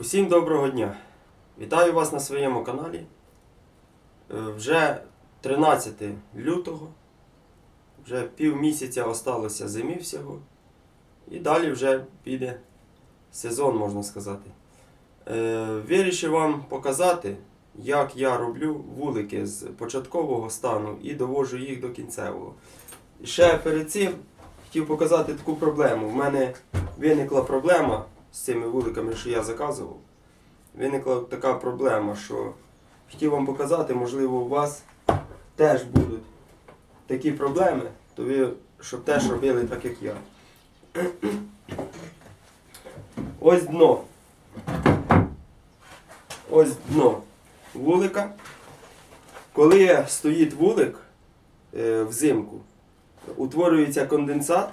Усім доброго дня! Вітаю вас на своєму каналі. Е, Вже 13 лютого, вже пів місяця осталося зими всього. І далі вже піде сезон, можна сказати. Е, Вирішив вам показати, як я роблю вулики з початкового стану і довожу їх до кінцевого. Ще перед цим хотів показати таку проблему. У мене виникла проблема з цими вуликами, що я заказував. Виникла така проблема, що хотів вам показати, можливо, у вас теж будуть такі проблеми, то ви щоб теж робили так, як я. Ось дно. Ось дно вулика. Коли стоїть вулик е, взимку, утворюється конденсат,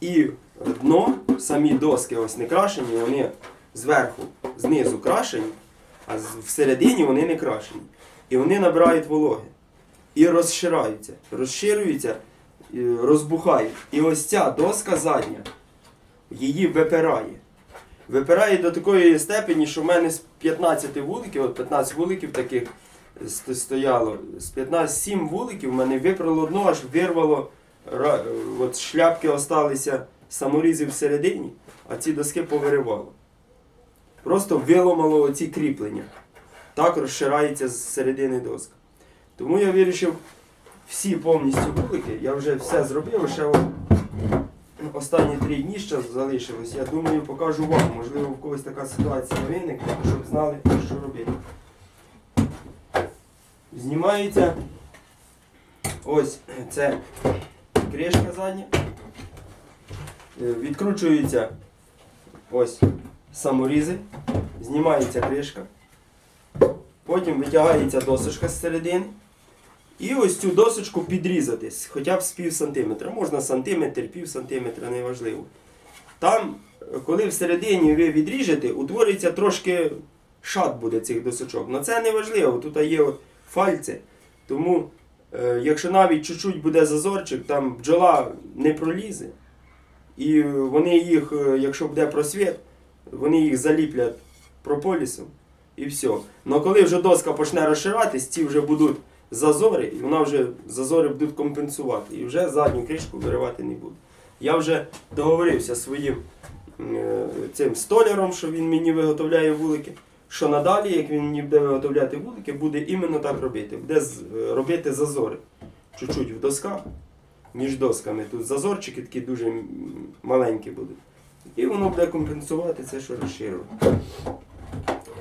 і дно, самі доски ось не крашені, вони зверху, знизу крашені, а всередині вони не крашені. І вони набирають вологи. І розшираються. Розширюються, розбухають. І ось ця доска задня її випирає. Випирає до такої степені, що в мене з 15 вуликів, от 15 вуликів таких стояло, з 15 7 вуликів в мене випрало дно, аж вирвало, от шляпки осталися саморізи всередині, а ці доски повиривало. Просто виломало оці кріплення. Так розширається з середини доска. Тому я вирішив всі повністю вулики, я вже все зробив, ще останні три дні ще залишилось. Я думаю, покажу вам. Можливо, в когось така ситуація виникне, щоб знали, що робити. Знімається ось це кришка задня. Е, Відкручуються ось саморізи, знімається кришка. Потім витягається досочка з середини. І ось цю досочку підрізати хоча б з пів сантиметра. Можна сантиметр, пів сантиметра, неважливо. Там, е, коли всередині ви відріжете, утворюється трошки шат буде цих досочок. Але це не важливо, тут є от фальці. Тому, е, якщо навіть чуть-чуть буде зазорчик, там бджола не пролізе. І вони їх, е, якщо буде просвіт, вони їх заліплять прополісом і все. Але коли вже доска почне розширатись, ці вже будуть зазори, і вона вже зазори будуть компенсувати. І вже задню кришку виривати не буде. Я вже договорився своїм е, цим столяром, що він мені виготовляє вулики. Що надалі, як він мені буде виготовляти вулики, буде іменно так робити. Буде е, робити зазори. Чуть-чуть в досках, між досками. Тут зазорчики такі дуже маленькі будуть. І воно буде компенсувати це, що розширює.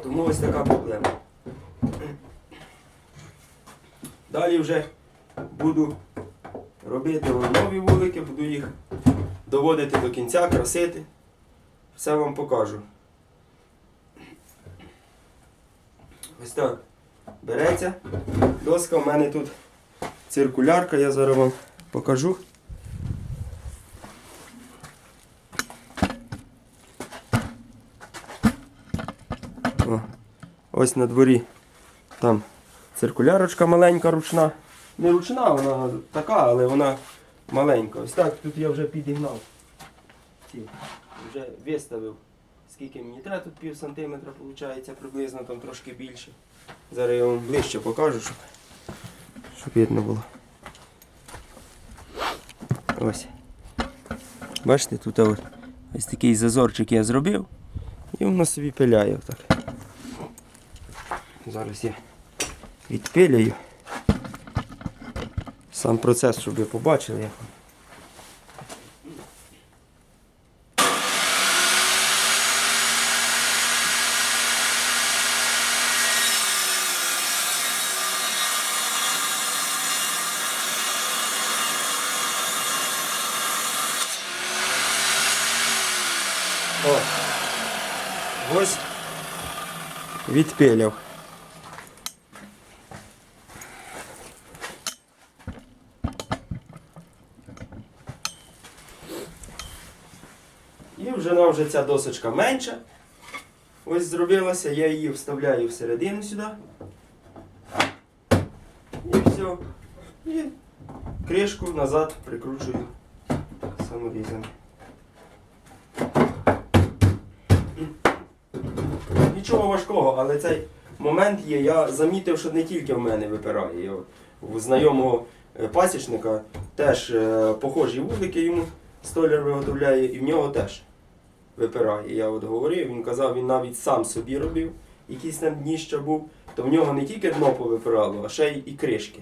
Тому ось така проблема. Далі вже буду робити нові вулики, буду їх доводити до кінця, красити. Все вам покажу. Ось так. Береться. Доска у мене тут циркулярка, я зараз вам покажу. О, ось на дворі там циркулярочка маленька ручна. Не ручна, вона така, але вона маленька. Ось так тут я вже підігнав. Вже виставив, скільки мені треба, тут пів сантиметра виходить, приблизно там трошки більше. Зараз я вам ближче покажу, щоб, щоб видно було. Ось. Бачите, тут ось, такий зазорчик я зробив і воно собі пиляє отак. Зараз я відпиляю. Сам процес, щоб ви побачили. Як. він. О. Ось відпиляв. І вже нам вже ця досочка менша. Ось зробилася, я її вставляю всередину сюди. І все. І кришку назад прикручую саморізом. Нічого важкого, але цей момент є. Я замітив, що не тільки в мене випирає. Я у знайомого е, пасічника теж е, похожі вулики йому столяр виготовляє, і в нього теж випирає. Я от говорив, він казав, він навіть сам собі робив, якийсь там дніща був, то в нього не тільки дно повипирало, а ще й і кришки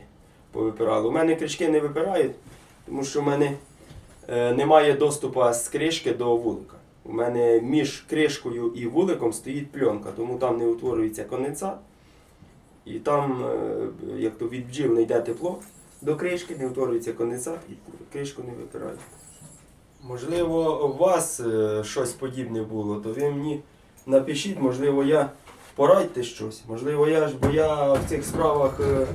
повипирало. У мене кришки не випирають, тому що в мене е, немає доступу з кришки до вулика. У мене між кришкою і вуликом стоїть пленка, тому там не утворюється конденсат. І там, е, як то від бджіл не йде тепло до кришки, не утворюється конденсат і кришку не випирає. Можливо, у вас е, щось подібне було, то ви мені напишіть, можливо, я порадьте щось. Можливо, я ж, бо я в цих справах, е,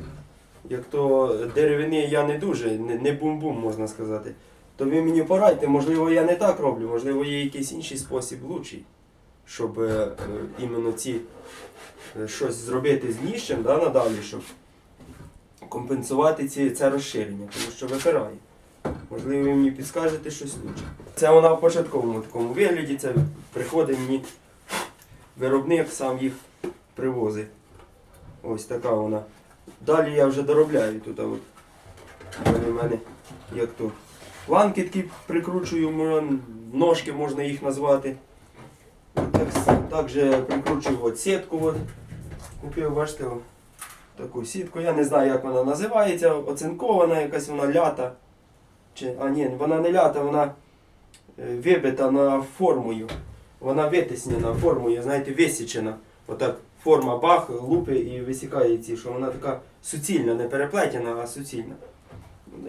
як то деревини, я не дуже, не бум-бум, можна сказати. То ви мені порадьте, можливо, я не так роблю, можливо, є якийсь інший спосіб лучший, щоб е, е, іменно ці е, щось зробити з ніщем да, надалі, щоб компенсувати ці, це розширення, тому що випирає. Можливо, ви мені підскажете щось лучше. Це вона в початковому такому вигляді, це приходить мені виробник, сам їх привозить. Ось така вона. Далі я вже доробляю тут. а От. В мене як то. Ланки такі прикручую, ножки можна їх назвати. Так, також прикручую от сітку. От. Купив, бачите, таку сітку. Я не знаю, як вона називається, оцинкована, якась вона лята. Чи, а ні, вона не лята, вона е, вибита на формою. Вона витиснена формою, знаєте, висічена. Отак форма бах, лупи і висікає ці, що вона така суцільна, не переплетена, а суцільна.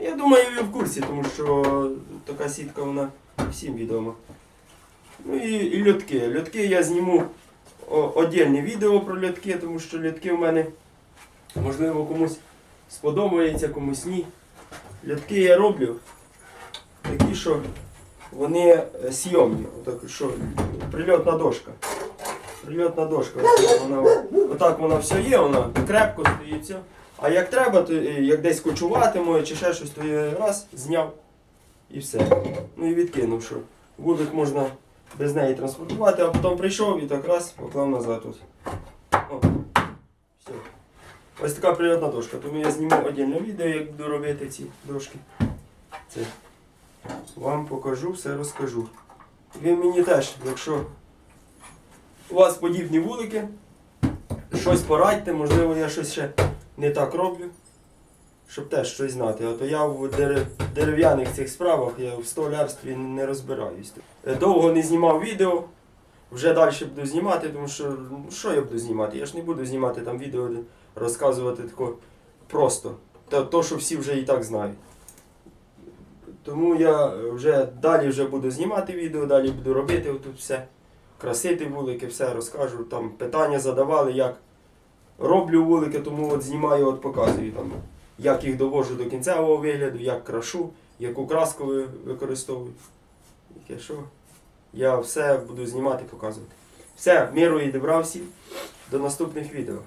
Я думаю, ви в курсі, тому що така сітка вона всім відома. Ну і, і льотки. Льотки я зніму о, відео про льотки, тому що льотки в мене можливо комусь сподобається, комусь ні. Льотки я роблю такі, що вони е, сйомні. Отак, що прильотна дошка. Прильотна дошка. Вона, отак вона все є, вона крепко стоїть. А як треба, то е, як десь кочуватиму чи ще щось, то я раз зняв і все. Ну і відкинув, що вулик можна без неї транспортувати, а потім прийшов і так раз поклав назад тут. Все. Ось така прильотна дошка. Тому я зніму окреме відео, як буду робити ці дошки. Це вам покажу, все розкажу. Ви мені теж, якщо у вас подібні вулики, щось порадьте, можливо, я щось ще не так роблю, щоб теж щось знати. А то я в дерев'яних цих справах, я в столярстві не розбираюсь. Е, Довго не знімав відео, вже далі буду знімати, тому що ну, що я буду знімати? Я ж не буду знімати там відео, розказувати тако просто. Та, то, що всі вже і так знають. Тому я вже далі вже буду знімати відео, далі буду робити тут все. Красити вулики, все розкажу. Там питання задавали, як роблю вулики, тому от знімаю, от показую там, як їх довожу до кінцевого вигляду, як крашу, яку краску використовую. Яке що. Я все буду знімати, показувати. Все, миру і добра всім. До наступних відео.